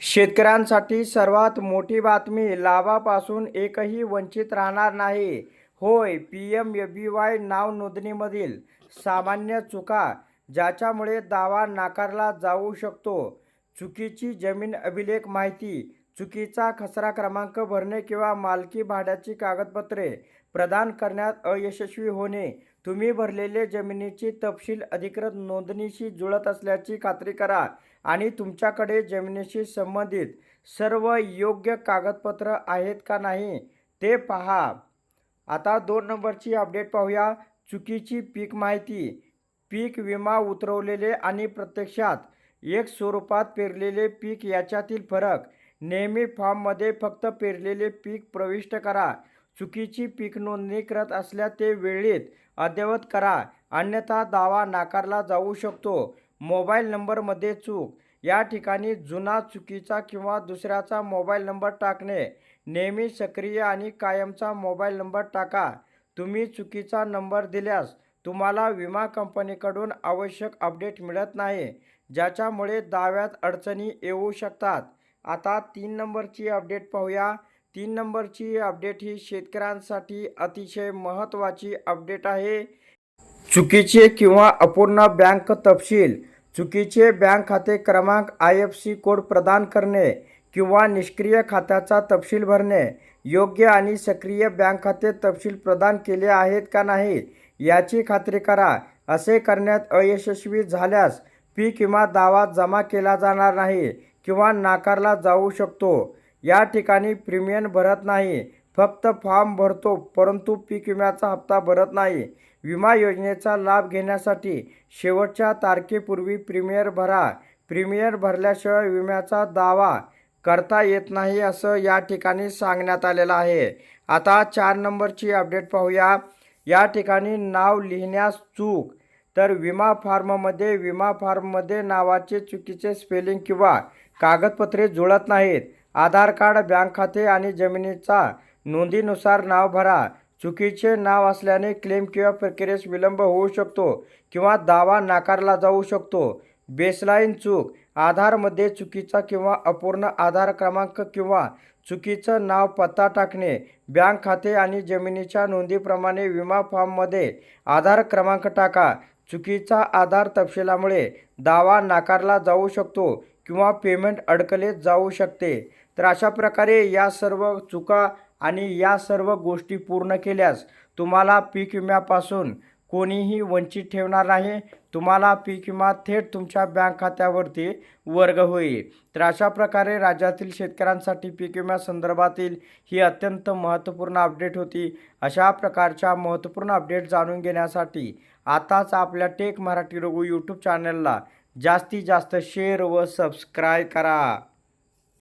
शेतकऱ्यांसाठी सर्वात मोठी बातमी लाभापासून एकही वंचित राहणार नाही. होय P M A B Y नाव नोंदणीमधील सामान्य चुका ज्याच्यामुळे दावा नाकारला जाऊ शकतो. चुकीची जमीन अभिलेख माहिती चुकीचा खसरा क्रमांक भरणे किंवा मालकी भाड्याची कागदपत्रे प्रदान करण्यात अयशस्वी होणे तुम्ही भरलेले जमिनीची तपशील अधिकृत नोंदणीशी जुळत असल्याची खात्री करा आणि तुमच्याकडे जमिनीशी संबंधित सर्व योग्य कागदपत्र आहेत का नाही ते पहा. आता दोन नंबरची अपडेट पाहूया. चुकीची पीक माहिती पीक विमा उतरवलेले आणि प्रत्यक्षात एक स्वरूपात पेरलेले पीक याच्यातील फरक नेहमी फॉर्ममध्ये फक्त पेरलेले पीक प्रविष्ट करा. चुकीची पीक नोंदणी करत असल्या ते वेळेत अद्ययावत करा. अन्यथा दावा नाकारला जाऊ शकतो. मोबाईल नंबरमध्ये चूक. या ठिकाणी जुना चुकीचा किंवा दुसऱ्याचा मोबाईल नंबर टाकणे. नेहमी सक्रिय आणि कायमचा मोबाईल नंबर टाका. तुम्ही चुकीचा नंबर दिल्यास तुम्हाला विमा कंपनीकडून आवश्यक अपडेट मिळत नाही. ज्याच्यामुळे दाव्यात अडचणी येऊ शकतात. आता तीन नंबरची अपडेट पाहूया. तीन नंबरची अपडेट ही शेतकऱ्यांसाठी अतिशय महत्त्वाची अपडेट आहे. चुकीचे किंवा अपूर्ण बँक तपशील चुकीचे बँक खाते क्रमांक आय एफ सी कोड प्रदान करणे किंवा निष्क्रिय खात्याचा तपशील भरणे योग्य आणि सक्रिय बँक खाते तपशील प्रदान केले आहेत का नाही याची खात्री करा. असे करण्यात अयशस्वी झाल्यास पीक विमा दावा जमा केला जाणार नाही किंवा नाकारला जाऊ शकतो. या ठिकाणी प्रीमियम भरत नाही. फक्त फॉर्म भरतो परंतु पीक विम्याचा हप्ता भरत नाही. विमा योजनेचा लाभ घेण्यासाठी शेवटच्या तारखेपूर्वी प्रीमियर भरा. प्रीमियर भरल्याशिवाय विम्याचा दावा करता येत नाही असं या ठिकाणी सांगण्यात आलेलं आहे. आता चार नंबरची अपडेट पाहूया. या ठिकाणी नाव लिहिण्यास चूक तर विमा फॉर्ममध्ये विमा फॉर्ममध्ये नावाचे चुकीचे स्पेलिंग किंवा कागदपत्रे जुळत नाहीत. आधार कार्ड बँक खाते आणि जमिनीचा नोंदीनुसार नाव भरा. चुकीचे नाव असल्याने क्लेम किंवा प्रक्रियेस विलंब होऊ शकतो किंवा दावा नाकारला जाऊ शकतो. बेसलाईन चूक आधारमध्ये चुकीचा किंवा अपूर्ण आधार क्रमांक किंवा चुकीचं नाव पत्ता टाकणे बँक खाते आणि जमिनीच्या नोंदीप्रमाणे विमा फॉर्ममध्ये आधार क्रमांक टाका. चुकीचा आधार तपशिलामुळे दावा नाकारला जाऊ शकतो किंवा पेमेंट अडकले जाऊ शकते. तर अशा प्रकारे या सर्व चुका आणि या सर्व गोष्टी पूर्ण केल्यास तुम्हाला पीक विम्यापासून कोणीही वंचित ठेवणार नाही. तुम्हाला पीक विमा थेट तुमच्या बँक खात्यावरती वर्ग होईल. तर अशा प्रकारे राज्यातील शेतकऱ्यांसाठी पीक विम्यासंदर्भातील ही अत्यंत महत्त्वपूर्ण अपडेट होती. अशा प्रकारच्या महत्त्वपूर्ण अपडेट जाणून घेण्यासाठी आताच आपल्या टेक मराठी रघु यूट्यूब चॅनलला जास्तीत जास्त शेअर व सबस्क्राईब करा.